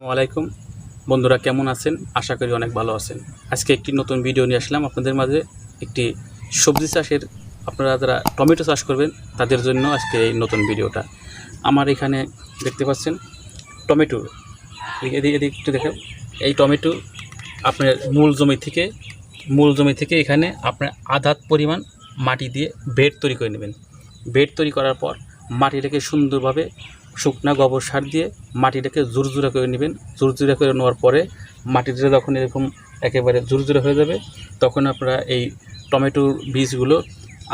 আসসালামাইকুম বন্ধুরা, কেমন আছেন? আশা করি অনেক ভালো আছেন। আজকে একটি নতুন ভিডিও নিয়ে আসলাম আপনাদের মাঝে। একটি সবজি চাষের, আপনারা যারা টমেটো চাষ করবেন, তাদের জন্য আজকে এই নতুন ভিডিওটা আমার এখানে দেখতে পাচ্ছেন টমেটো। এদিকে এদিকে একটু দেখেন। এই টমেটো আপনার মূল জমি থেকে, মূল জমি থেকে এখানে আপনার আধাত পরিমাণ মাটি দিয়ে বেড তৈরি করে নেবেন। বেড তৈরি করার পর মাটিটাকে সুন্দরভাবে শুকনা গোবর সার দিয়ে মাটিটাকে জুরজুরা করে নেবেন। জুরজুরা করে নেওয়ার পরে মাটিটা যখন এরকম একেবারে জুরজুরা হয়ে যাবে, তখন আপনারা এই টমেটোর বীজগুলো,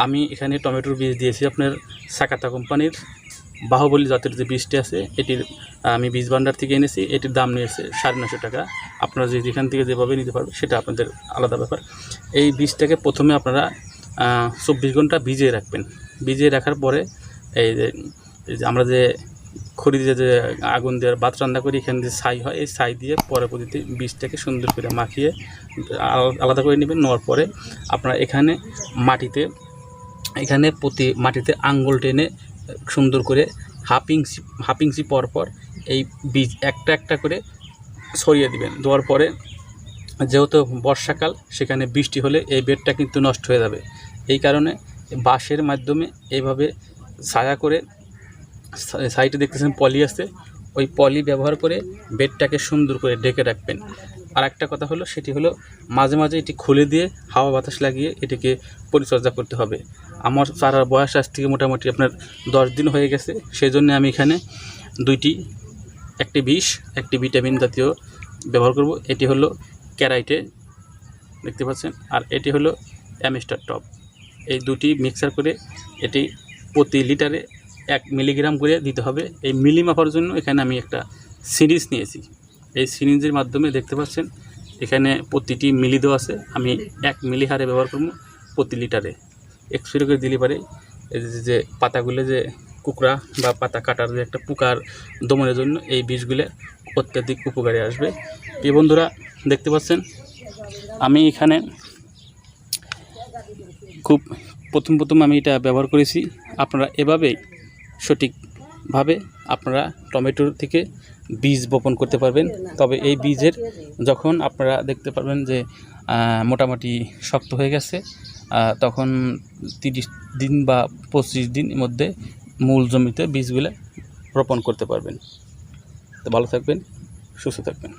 আমি এখানে টমেটোর বীজ দিয়েছি আপনার সাকাতা কোম্পানির বাহুবলী জাতের যে বীজটি আছে, এটির, আমি বীজ ভাণ্ডার থেকে এনেছি, এটির দাম নিয়েছে সাড়ে নশো টাকা। আপনারা যে যেখান থেকে যেভাবে নিতে পারবেন, সেটা আপনাদের আলাদা ব্যাপার। এই বীজটাকে প্রথমে আপনারা চব্বিশ ঘণ্টা ভিজিয়ে রাখবেন। ভিজিয়ে রাখার পরে এই যে আমরা যে খড়ি দিয়ে যে আগুন দেওয়ার ভাত রান্না করি, এখানে যে ছাই হয়, এই ছাই দিয়ে পরবর্তীতে বীজটাকে সুন্দর করে মাখিয়ে আল- আলাদা করে নেবেন, নেওয়ার পরে আপনারা এখানে মাটিতে, এখানে প্রতি মাটিতে আঙ্গুল টেনে সুন্দর করে হাফ ইঞ্চি হাফ ইঞ্চি পর পর এই বীজ একটা একটা করে ছড়িয়ে দিবেন। দেওয়ার পরে যেহেতু বর্ষাকাল, সেখানে বৃষ্টি হলে এই বেডটা কিন্তু নষ্ট হয়ে যাবে। এই কারণে বাঁশের মাধ্যমে এইভাবে ছায়া করে সাইডে দেখতেছেন পলি আছে। ওই পলি ব্যবহার করে বেডটাকে সুন্দর করে ডেকে রাখবেন। আর একটা কথা হলো, সেটি হলো মাঝে মাঝে এটি খুলে দিয়ে হাওয়া বাতাস লাগিয়ে এটিকে পরিচর্যা করতে হবে। আমার চারার বয়স আজ থেকে মোটামুটি আপনার দশ দিন হয়ে গেছে। সেই জন্য আমি এখানে দুইটি, একটি বিষ, একটি ভিটামিন জাতীয় ব্যবহার করব। এটি হলো ক্যারাইটে, দেখতে পাচ্ছেন, আর এটি হলো অ্যামিস্টার টপ। এই দুটি মিক্সার করে এটি প্রতি লিটারে এক মিলিগ্রাম করে দিতে হবে। এই মিলি মাপার জন্য এখানে আমি একটা সিরিজ নিয়েছি। এই সিরিজের মাধ্যমে দেখতে পাচ্ছেন, এখানে প্রতিটি মিলি দেওয়া আছে। আমি এক মিলি হারে ব্যবহার করব প্রতি লিটারে। একশো করে দিলে পারে। যে- পাতাগুলো যে কুকড়া বা পাতা কাটার যে একটা পোকার দমনের জন্য এই বীজগুলো অত্যাধিক উপকারে আসবে। এই বন্ধুরা, দেখতে পাচ্ছেন, আমি এখানে খুব প্রথম প্রথম আমি এটা ব্যবহার করেছি। আপনারা এভাবেই সঠিকভাবে আপনারা টমেটোর থেকে বীজ বপন করতে পারবেন। তবে এই বীজের যখন আপনারা দেখতে পারবেন যে মোটামুটি শক্ত হয়ে গেছে তখন তিরিশ দিন বা পঁচিশ দিন মধ্যে মূল জমিতে বীজগুলো রোপণ করতে পারবেন। তো ভালো থাকবেন, সুস্থ থাকবেন।